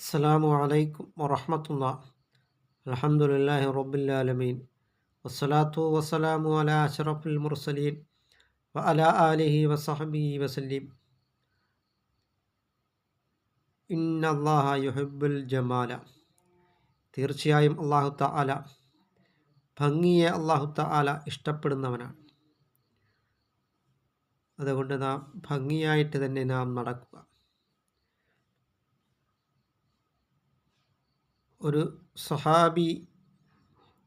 അസ്സാം വലൈക്കും വറഹമത്തുള്ള അലഹമുല്ലാഹി റബുല്ലാലമീൻ വസ്സലാത്തു വസ്സലാമു അല അഷറഫുൽ മുർസലീൻ വ അല ആലിഹി വസഹബി വസല്ലീം. ഇന്നല്ലാഹ യുഹിബുൽ ജമാല. തീർച്ചയായും അള്ളാഹു തആല ഭംഗിയെ അള്ളാഹു തആല ഇഷ്ടപ്പെടുന്നവനാണ്. അതുകൊണ്ട് നാം ഭംഗിയായിട്ട് തന്നെ നാം നടക്കുക ഒരു സഹാബി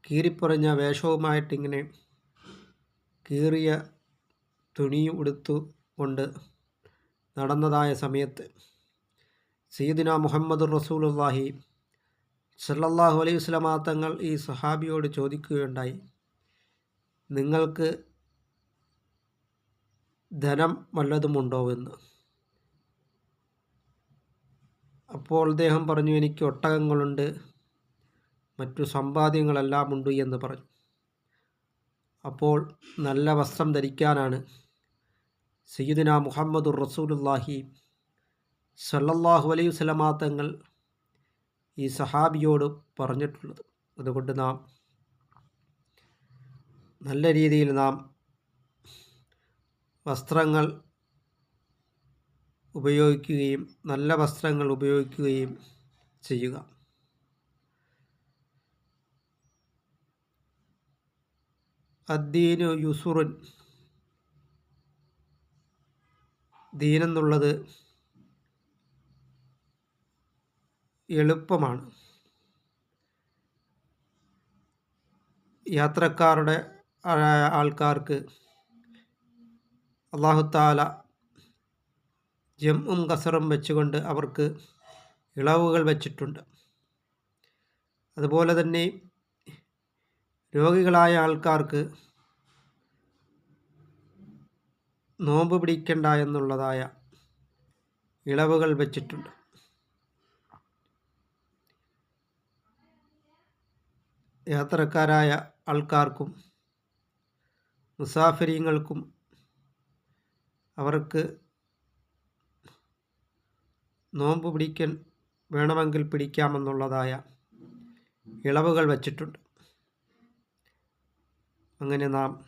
കീറിപ്പറഞ്ഞ വേഷവുമായിട്ടിങ്ങനെ കീറിയ തുണി ഉടുത്തു കൊണ്ട് നടന്നതായ സമയത്ത് സീദിന മുഹമ്മദ് റസൂലുല്ലാഹി സല്ലല്ലാഹു അലൈഹി വസ്ലമാ തങ്ങൾ ഈ സഹാബിയോട് ചോദിക്കുകയുണ്ടായി നിങ്ങൾക്ക് ധനം വല്ലതുമുണ്ടോ? എന്ന്. അപ്പോൾ അദ്ദേഹം പറഞ്ഞു എനിക്ക് ഒട്ടകങ്ങളുണ്ട്. മറ്റു സമ്പാദ്യങ്ങളെല്ലാം ഉണ്ട് എന്ന് പറഞ്ഞു. അപ്പോൾ നല്ല വസ്ത്രം ധരിക്കാനാണ് സയ്യിദിന മുഹമ്മദുർ റസൂലുല്ലാഹി സല്ലല്ലാഹു അലൈഹി വസല്ലമ തങ്ങൾ ഈ സഹാബിയോട് പറഞ്ഞിട്ടുള്ളത്. അതുകൊണ്ട് നാം നല്ല രീതിയിൽ നാം വസ്ത്രങ്ങൾ ഉപയോഗിക്കുകയും നല്ല വസ്ത്രങ്ങൾ ഉപയോഗിക്കുകയും ചെയ്യുക. അദ്ദീനു യുസുറുൻ ദീനെന്നുള്ളത് എളുപ്പമാണ്. യാത്രക്കാരുടെ ആൾക്കാർക്ക് അള്ളാഹുത്താല ജമ്മും കസറും വെച്ചുകൊണ്ട് അവർക്ക് ഇളവുകൾ വച്ചിട്ടുണ്ട്. അതുപോലെ തന്നെ രോഗികളായ ആൾക്കാർക്ക് നോമ്പ് പിടിക്കണ്ട എന്നുള്ളതായ ഇളവുകൾ വച്ചിട്ടുണ്ട്. യാത്രക്കാരായ ആൾക്കാർക്കും മുസാഫിരിങ്ങൾക്കും അവർക്ക് നോമ്പ് പിടിക്കാൻ വേണമെങ്കിൽ പിടിക്കാമെന്നുള്ളതായ ഇളവുകൾ വച്ചിട്ടുണ്ട്. അങ്ങനെ നാം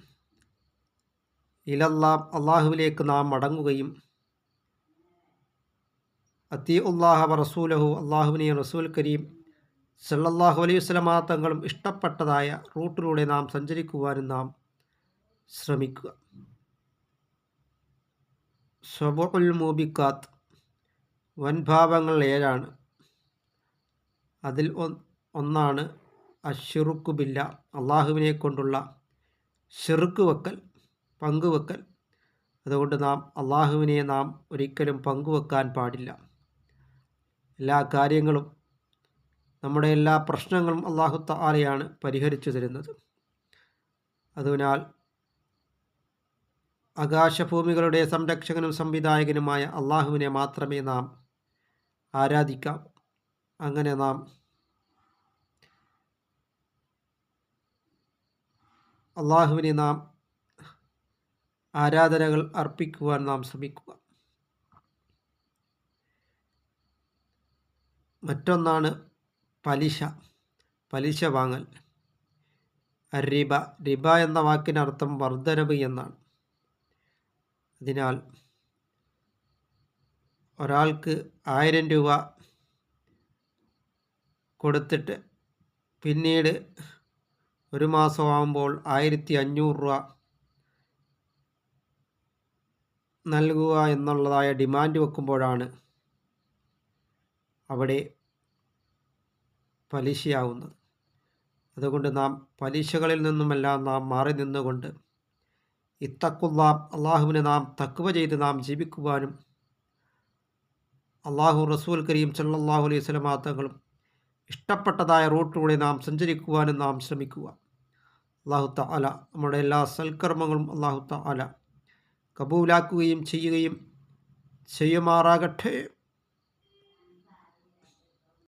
ഇലല്ലാം അള്ളാഹുവിലേക്ക് നാം മടങ്ങുകയും അത്തി ഉള്ളാഹ റസൂലഹു അള്ളാഹുവിനെ റസൂൽ കരീം സല്ലല്ലാഹു അലൈഹി വസ്ലമാ തങ്ങളും ഇഷ്ടപ്പെട്ടതായ റൂട്ടിലൂടെ നാം സഞ്ചരിക്കുവാനും നാം ശ്രമിക്കുക. സ്വബുൽ മൂബിക്കാത്ത് വൻഭാവങ്ങൾ ഏഴാണ്. അതിൽ ഒന്നാണ് അഷിറുക്കു ബില്ല അള്ളാഹുവിനെ കൊണ്ടുള്ള ഷിറുക്ക് വെക്കൽ പങ്കുവെക്കൽ. അതുകൊണ്ട് നാം അള്ളാഹുവിനെ നാം ഒരിക്കലും പങ്കുവെക്കാൻ പാടില്ല. എല്ലാ കാര്യങ്ങളും നമ്മുടെ എല്ലാ പ്രശ്നങ്ങളും അള്ളാഹു താലയാണ് പരിഹരിച്ചു തരുന്നത്. അതിനാൽ ആകാശഭൂമികളുടെ സംരക്ഷകനും സംവിധായകനുമായ അള്ളാഹുവിനെ മാത്രമേ നാം ആരാധിക്കാം. അങ്ങനെ നാം അള്ളാഹുവിനെ നാം ആരാധനകൾ അർപ്പിക്കുവാൻ നാം ശ്രമിക്കുക. മറ്റൊന്നാണ് പലിശ പലിശ വാങ്ങൽ. റിബ റിബ എന്ന വാക്കിനർത്ഥം വർദ്ധനവ് എന്നാണ്. അതിനാൽ ഒരാൾക്ക് ആയിരം രൂപ കൊടുത്തിട്ട് പിന്നീട് ഒരു മാസമാകുമ്പോൾ ആയിരത്തി അഞ്ഞൂറ് രൂപ നൽകുക എന്നുള്ളതായ ഡിമാൻഡ് വെക്കുമ്പോഴാണ് അവിടെ പലിശയാവുന്നത്. അതുകൊണ്ട് നാം പലിശകളിൽ നിന്നുമെല്ലാം നാം മാറി നിന്നുകൊണ്ട് ഇത്തക്കുള്ള അള്ളാഹുവിനെ നാം തക്കുവ ചെയ്ത് നാം ജീവിക്കുവാനും അള്ളാഹു റസൂൽ കരീം സല്ലാഹു അലൈഹി സ്വലമാ തങ്ങളും ഇഷ്ടപ്പെട്ടതായ റൂട്ടിലൂടെ നാം സഞ്ചരിക്കുവാനും നാം ശ്രമിക്കുക. അള്ളാഹു അല നമ്മുടെ എല്ലാ സൽക്കർമ്മങ്ങളും അള്ളാഹു അല കബൂലാക്കുകയും ചെയ്യുകയും ചെയ്യുമാറാകട്ടെ.